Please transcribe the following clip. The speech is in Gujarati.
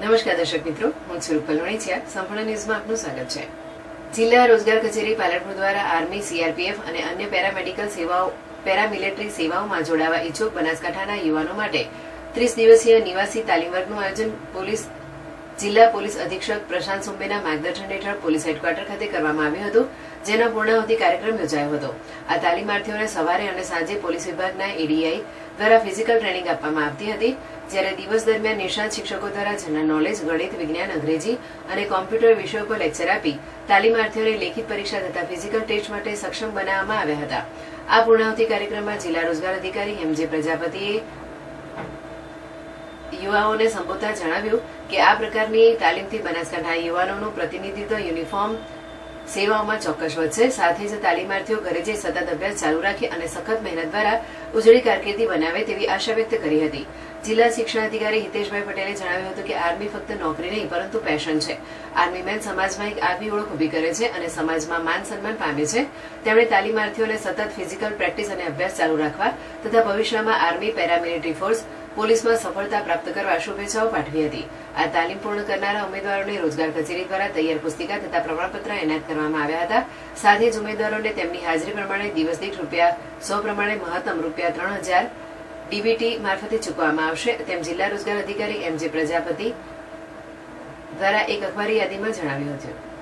નમસ્કાર દર્શક મિત્રો, હું સ્વરૂપ રૂપલ સંપૂર્ણ ન્યૂઝમાં આપનું સ્વાગત છે. જિલ્લા રોજગાર કચેરી પાલનપુર દ્વારા આર્મી, સીઆરપીએફ અને અન્ય પેરામેડિકલ સેવાઓ, પેરામિલિટરી સેવાઓમાં જોડાવા ઇચ્છુક બનાસકાંઠાના યુવાનો માટે ત્રીસ દિવસીય નિવાસી તાલીમ વર્ગનું આયોજન પોલીસ, જિલ્લા પોલીસ અધિક્ષક પ્રશાંત સુંબેના માર્ગદર્શન હેઠળ પોલીસ હેડક્વાર્ટર ખાતે કરવામાં આવ્યું હતું. જેનો પૂર્ણાહુતિ કાર્યક્રમ યોજાયો હતો. આ તાલીમાર્થીઓને સવારે અને સાંજે પોલીસ વિભાગના એડીઆઈ દ્વારા ફિઝિકલ ટ્રેનિંગ આપવામાં આવતી હતી, જ્યારે દિવસ દરમિયાન નિષ્ણાત શિક્ષકો દ્વારા જનરલ નોલેજ ગણિત, વિજ્ઞાન, અંગ્રેજી અને કોમ્પ્યુટર વિષયો પર લેક્ચર આપી, તાલીમાર્થીઓને લેખિત પરીક્ષા તથા ફિઝિકલ ટેસ્ટ માટે સક્ષમ બનાવવામાં આવ્યા હતા. આ પૂર્ણાહુતિ કાર્યક્રમમાં જિલ્લા રોજગાર અધિકારી એમ પ્રજાપતિએ યુવાઓને સંબોધતા જણાવ્યું કે આ પ્રકારની તાલીમથી બનાસકાંઠા યુવાનોનું પ્રતિનિધિત્વ યુનિફોર્મ સેવાઓમાં ચોક્કસ વધશે. સાથે જ તાલીમાર્થીઓ ઘરે જઈ સતત અભ્યાસ ચાલુ રાખી અને સખત મહેનત દ્વારા ઉજળી કારકિર્દી બનાવે તેવી આશા વ્યક્ત કરી હતી. જિલ્લા શિક્ષણ અધિકારી હિતેશભાઈ પટેલે જણાવ્યું હતું કે આર્મી ફક્ત નોકરી નહીં, પરંતુ પેશન છે. આર્મી મેન સમાજમાં એક આગવી ઓળખ ઊભી કરે છે અને સમાજમાં માન સન્માન પામે છે. તેમણે તાલીમાર્થીઓને સતત ફિઝિકલ પ્રેક્ટિસ અને અભ્યાસ ચાલુ રાખવા તથા ભવિષ્યમાં આર્મી પેરામિલિટરી ફોર્સ પોલીસમાં સફળતા પ્રાપ્ત કરવા શુભેચ્છાઓ પાઠવી હતી. આ તાલીમ પૂર્ણ કરનારા ઉમેદવારોને રોજગાર કચેરી દ્વારા તૈયાર પુસ્તિકા તથા પ્રમાણપત્ર એનાયત કરવામાં આવ્યા હતા. સાથે જ ઉમેદવારોને તેમની હાજરી પ્રમાણે દિવસ દીઠ રૂપિયા સો પ્રમાણે મહત્તમ રૂપિયા ત્રણ હજાર ડીબીટી મારફતે ચૂકવવામાં આવશે. તેમ જિલ્લા રોજગાર અધિકારી એમ પ્રજાપતિ દ્વારા એક અખબારી યાદીમાં જણાવ્યું હતું.